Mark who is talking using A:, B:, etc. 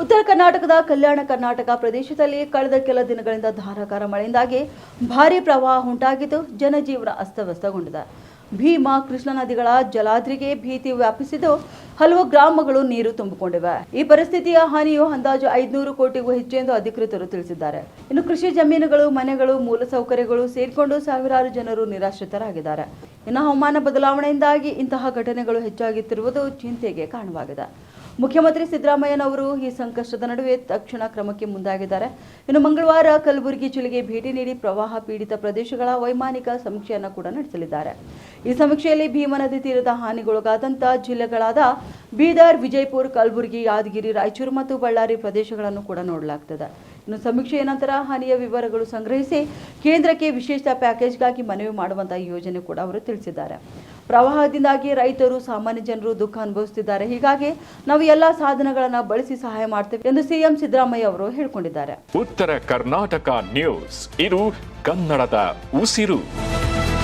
A: ಉತ್ತರ ಕರ್ನಾಟಕದ ಕಲ್ಯಾಣ ಕರ್ನಾಟಕ ಪ್ರದೇಶದಲ್ಲಿ ಕಳೆದ ಕೆಲ ದಿನಗಳಿಂದ ಧಾರಾಕಾರ ಮಳೆಯಿಂದಾಗಿ ಭಾರೀ ಪ್ರವಾಹ ಉಂಟಾಗಿದ್ದು ಜನಜೀವನ ಅಸ್ತವ್ಯಸ್ತಗೊಂಡಿದೆ. ಭೀಮಾ, ಕೃಷ್ಣ ನದಿಗಳ ಜಲಾದ್ರಿಗೆ ಭೀತಿ ವ್ಯಾಪಿಸಿದ್ದು ಹಲವು ಗ್ರಾಮಗಳು ನೀರು ತುಂಬಿಕೊಂಡಿವೆ. ಈ ಪರಿಸ್ಥಿತಿಯ ಹಾನಿಯು ಅಂದಾಜು ಐದುನೂರು ಕೋಟಿಗೂ ಹೆಚ್ಚು ಎಂದು ಅಧಿಕೃತರು ತಿಳಿಸಿದ್ದಾರೆ. ಇನ್ನು ಕೃಷಿ ಜಮೀನುಗಳು, ಮನೆಗಳು, ಮೂಲಸೌಕರ್ಯಗಳು ಸೇರಿಕೊಂಡು ಸಾವಿರಾರು ಜನರು ನಿರಾಶ್ರಿತರಾಗಿದ್ದಾರೆ. ಇನ್ನು ಹವಾಮಾನ ಬದಲಾವಣೆಯಿಂದಾಗಿ ಇಂತಹ ಘಟನೆಗಳು ಹೆಚ್ಚಾಗುತ್ತಿರುವುದು ಚಿಂತೆಗೆ ಕಾರಣವಾಗಿದೆ. ಮುಖ್ಯಮಂತ್ರಿ ಸಿದ್ದರಾಮಯ್ಯನವರು ಈ ಸಂಕಷ್ಟದ ನಡುವೆ ತಕ್ಷಣ ಕ್ರಮಕ್ಕೆ ಮುಂದಾಗಿದ್ದಾರೆ. ಇನ್ನು ಮಂಗಳವಾರ ಕಲಬುರಗಿ ಜಿಲ್ಲೆಗೆ ಭೇಟಿ ನೀಡಿ ಪ್ರವಾಹ ಪೀಡಿತ ಪ್ರದೇಶಗಳ ವೈಮಾನಿಕ ಸಮೀಕ್ಷೆಯನ್ನು ಕೂಡ ನಡೆಸಲಿದ್ದಾರೆ. ಈ ಸಮೀಕ್ಷೆಯಲ್ಲಿ ಭೀಮಾ ನದಿ ತೀರದ ಹಾನಿಗೊಳಗಾದಂತಹ ಜಿಲ್ಲೆಗಳಾದ ಬೀದರ್, ವಿಜಯಪುರ, ಕಲಬುರಗಿ, ಯಾದಗಿರಿ, ರಾಯಚೂರು ಮತ್ತು ಬಳ್ಳಾರಿ ಪ್ರದೇಶಗಳನ್ನು ಕೂಡ ನೋಡಲಾಗ್ತದೆ. ಇನ್ನು ಸಮೀಕ್ಷೆಯ ನಂತರ ಹಾನಿಯ ವಿವರಗಳು ಸಂಗ್ರಹಿಸಿ ಕೇಂದ್ರಕ್ಕೆ ವಿಶೇಷ ಪ್ಯಾಕೇಜ್ಗಾಗಿ ಮನವಿ ಮಾಡುವಂತಹ ಯೋಜನೆ ಕೂಡ ಅವರು ತಿಳಿಸಿದ್ದಾರೆ. ಪ್ರವಾಹದಿಂದಾಗಿ ರೈತರು, ಸಾಮಾನ್ಯ ಜನರು ದುಃಖ ಅನುಭವಿಸುತ್ತಿದ್ದಾರೆ. ಹೀಗಾಗಿ ನಾವು ಎಲ್ಲ ಸಾಧನಗಳನ್ನು ಬಳಸಿ ಸಹಾಯ ಮಾಡ್ತೇವೆ ಎಂದು ಸಿಎಂ ಸಿದ್ದರಾಮಯ್ಯ ಅವರು ಹೇಳಿಕೊಂಡಿದ್ದಾರೆ.
B: ಉತ್ತರ ಕರ್ನಾಟಕ ನ್ಯೂಸ್. ಇದು ಕನ್ನಡದ ಉಸಿರು.